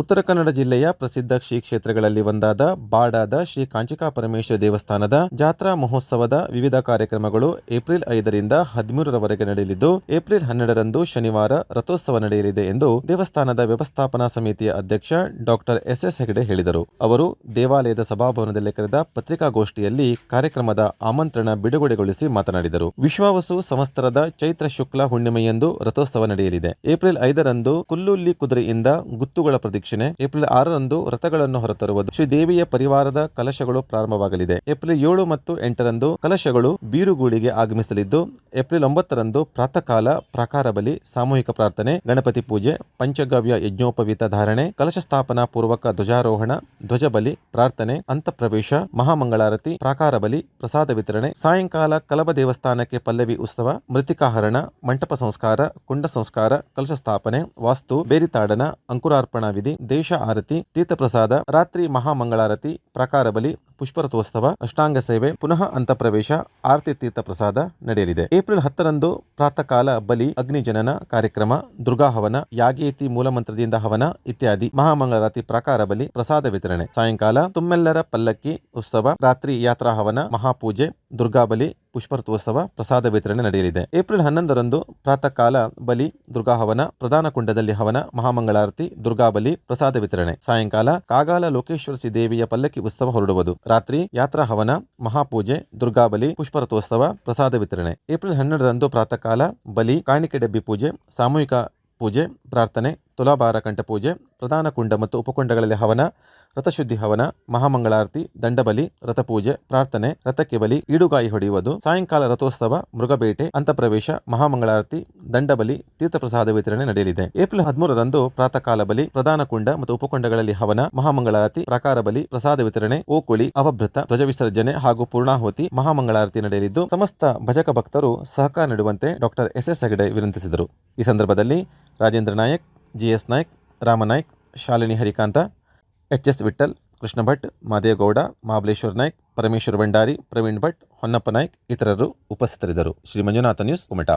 ಉತ್ತರ ಕನ್ನಡ ಜಿಲ್ಲೆಯ ಪ್ರಸಿದ್ಧ ಶ್ರೀ ಕ್ಷೇತ್ರಗಳಲ್ಲಿ ಒಂದಾದ ಬಾಡಾದ ಶ್ರೀ ಕಾಂಚಿಕಾ ಪರಮೇಶ್ವರ ದೇವಸ್ಥಾನದ ಜಾತ್ರಾ ಮಹೋತ್ಸವದ ವಿವಿಧ ಕಾರ್ಯಕ್ರಮಗಳು ಏಪ್ರಿಲ್ ಐದರಿಂದ ಹದಿಮೂರರವರೆಗೆ ನಡೆಯಲಿದ್ದು, ಏಪ್ರಿಲ್ ಹನ್ನೆರಡರಂದು ಶನಿವಾರ ರಥೋತ್ಸವ ನಡೆಯಲಿದೆ ಎಂದು ದೇವಸ್ಥಾನದ ವ್ಯವಸ್ಥಾಪನಾ ಸಮಿತಿಯ ಅಧ್ಯಕ್ಷ ಡಾಕ್ಟರ್ ಎಸ್ ಎಸ್ ಹೆಗಡೆ ಹೇಳಿದರು. ಅವರು ದೇವಾಲಯದ ಸಭಾಭವನದಲ್ಲಿ ಕರೆದ ಪತ್ರಿಕಾಗೋಷ್ಠಿಯಲ್ಲಿ ಕಾರ್ಯಕ್ರಮದ ಆಮಂತ್ರಣ ಬಿಡುಗಡೆಗೊಳಿಸಿ ಮಾತನಾಡಿದರು. ವಿಶ್ವಾವಸು ಸಂವತ್ಸರದ ಚೈತ್ರ ಶುಕ್ಲ ಹುಣ್ಣಿಮೆಯಂದು ರಥೋತ್ಸವ ನಡೆಯಲಿದೆ. ಏಪ್ರಿಲ್ ಐದರಂದು ಕುಲ್ಲುಲ್ಲಿ ಕುದುರೆಯಿಂದ ಗುತ್ತುಗಳ ಪ್ರದಕ್ಷಿಣೆ ಏಪ್ರಿಲ್ ಆರರಂದು ರಥಗಳನ್ನು ಹೊರತರುವುದು. ಶ್ರೀದೇವಿಯ ಪರಿವಾರದ ಕಲಶಗಳು ಪ್ರಾರಂಭವಾಗಲಿದೆ. ಏಪ್ರಿಲ್ ಏಳು ಮತ್ತು ಎಂಟರಂದು ಕಲಶಗಳು ಬೀರುಗೂಳಿಗೆ ಆಗಮಿಸಲಿದ್ದು, ಏಪ್ರಿಲ್ ಒಂಬತ್ತರಂದು ಪ್ರಾತಃ ಕಾಲ ಪ್ರಾಕಾರ ಬಲಿ ಸಾಮೂಹಿಕ ಪ್ರಾರ್ಥನೆ, ಗಣಪತಿ ಪೂಜೆ, ಪಂಚಗವ್ಯ ಯಜ್ಞೋಪವೀತ ಧಾರಣೆ, ಕಲಶ ಸ್ಥಾಪನಾ ಪೂರ್ವಕ ಧ್ವಜಾರೋಹಣ ಧ್ವಜ ಬಲಿ ಪ್ರಾರ್ಥನೆ, ಅಂತಃಪ್ರವೇಶ, ಮಹಾಮಂಗಳಾರತಿ ಪ್ರಾಕಾರ ಬಲಿ ಪ್ರಸಾದ ವಿತರಣೆ, ಸಾಯಂಕಾಲ ಕಲಬ ದೇವಸ್ಥಾನಕ್ಕೆ ಪಲ್ಲವಿ ಉತ್ಸವ ಮೃತಿಕಾಹರಣ ಮಂಟಪ ಸಂಸ್ಕಾರ, ಕುಂಡ ಸಂಸ್ಕಾರ, ಕಲಶ ಸ್ಥಾಪನೆ, ವಾಸ್ತು, ಬೇರಿತಾಡನ, ಅಂಕುರಾರ್ಪಣಾ ವಿಧಿ ದೇಶ ಆರತಿ, ತೀರ್ಥಪ್ರಸಾದ, ರಾತ್ರಿ ಮಹಾಮಂಗಳಾರತಿ, ಪ್ರಾಕಾರ ಬಲಿ, ಪುಷ್ಪರಥೋತ್ಸವ, ಅಷ್ಟಾಂಗ ಸೇವೆ, ಪುನಃ ಅಂತಪ್ರವೇಶ, ಆರತಿ ತೀರ್ಥ ಪ್ರಸಾದ ನಡೆಯಲಿದೆ. ಏಪ್ರಿಲ್ ಹತ್ತರಂದು ಪ್ರಾತಃ ಕಾಲ ಬಲಿ ಅಗ್ನಿ ಜನನ ಕಾರ್ಯಕ್ರಮ, ದುರ್ಗಾ ಹವನ, ಯಾಗೇತಿ ಮೂಲಮಂತ್ರದಿಂದ ಹವನ ಇತ್ಯಾದಿ ಮಹಾಮಂಗಳಾರತಿ, ಪ್ರಾಕಾರ ಬಲಿ, ಪ್ರಸಾದ ವಿತರಣೆ. ಸಾಯಂಕಾಲ, ತುಮ್ಮೆಲ್ಲರ ಪಲ್ಲಕ್ಕಿ ಉತ್ಸವ, ರಾತ್ರಿ ಯಾತ್ರಾ ಹವನ, ಮಹಾಪೂಜೆ, ದುರ್ಗಾ ಬಲಿ ಪುಷ್ಪರಥೋತ್ಸವ ಪ್ರಸಾದ ವಿತರಣೆ ನಡೆಯಲಿದೆ. ಏಪ್ರಿಲ್ ಹನ್ನೊಂದರಂದು ಪ್ರಾತಃ ಕಾಲ ಬಲಿ ದುರ್ಗಾ ಹವನ ಪ್ರಧಾನ ಕುಂಡದಲ್ಲಿ ಹವನ, ಮಹಾಮಂಗಳಾರತಿ, ದುರ್ಗಾ ಬಲಿ, ಪ್ರಸಾದ ವಿತರಣೆ. ಸಾಯಂಕಾಲ ಕಾಗಾಲ ಲೋಕೇಶ್ವರ ಶ್ರೀ ದೇವಿಯ ಪಲ್ಲಕ್ಕಿ ಉತ್ಸವ ಹೊರಡುವುದು. ರಾತ್ರಿ ಯಾತ್ರಾ ಹವನ, ಮಹಾಪೂಜೆ, ದುರ್ಗಾ ಬಲಿ, ಪುಷ್ಪರಥೋತ್ಸವ, ಪ್ರಸಾದ ವಿತರಣೆ. ಏಪ್ರಿಲ್ ಹನ್ನೆರಡರಂದು ಪ್ರಾತಃ ಕಾಲ ಬಲಿ, ಕಾಣಿಕೆ ಡಬ್ಬಿ ಪೂಜೆ, ಸಾಮೂಹಿಕ ಪೂಜೆ, ಪ್ರಾರ್ಥನೆ ತುಲಾಭಾರ ಕಂಠ ಪೂಜೆ, ಪ್ರಧಾನ ಕುಂಡ ಮತ್ತು ಉಪಕುಂಡಗಳಲ್ಲಿ ಹವನ, ರಥಶುದ್ಧಿ ಹವನ, ಮಹಾಮಂಗಳಾರತಿ, ದಂಡಬಲಿ, ರಥಪೂಜೆ, ಪ್ರಾರ್ಥನೆ ರಥಕ್ಕೆ ಬಲಿ ಈಡುಗಾಯಿ ಹೊಡೆಯುವುದು, ಸಾಯಂಕಾಲ ರಥೋತ್ಸವ, ಮೃಗಬೇಟೆ, ಅಂತಪ್ರವೇಶ, ಮಹಾಮಂಗಳಾರತಿ, ದಂಡಬಲಿ, ತೀರ್ಥಪ್ರಸಾದ ವಿತರಣೆ ನಡೆಯಲಿದೆ. ಏಪ್ರಿಲ್ ಹದಿಮೂರರಂದು ಪ್ರಾತಃ ಕಾಲ ಬಲಿ, ಪ್ರಧಾನ ಕುಂಡ ಮತ್ತು ಉಪಕುಂಡಗಳಲ್ಲಿ ಹವನ, ಮಹಾಮಂಗಳಾರತಿ, ಪ್ರಕಾರ ಬಲಿ, ಪ್ರಸಾದ ವಿತರಣೆ, ಓಕುಳಿ, ಅವಭೃತ, ಧ್ವಜ ವಿಸರ್ಜನೆ ಹಾಗೂ ಪೂರ್ಣಾಹುತಿ, ಮಹಾಮಂಗಳಾರತಿ ನಡೆಯಲಿದ್ದು, ಸಮಸ್ತ ಭಜಕ ಭಕ್ತರು ಸಹಕಾರ ನೀಡುವಂತೆ ಡಾಕ್ಟರ್ ಎಸ್ ಎಸ್ ಹೆಗಡೆ ವಿನಂತಿಸಿದರು. ಈ ಸಂದರ್ಭದಲ್ಲಿ Rajendra Nayak GS Rama Ramanaik Shalini Harikanta, H S Vithal Krishna Bhat, Madegowda, Mahabaleshwar Naik, Parameshwar Bhandari, Praveen Bhat, Honnappa Nayak ಇತರರು ಉಪಸ್ಥಿತರಿದ್ದರು. ಶ್ರೀ ಮಂಜುನಾಥ ನ್ಯೂಸ್, ಕುಮಟಾ.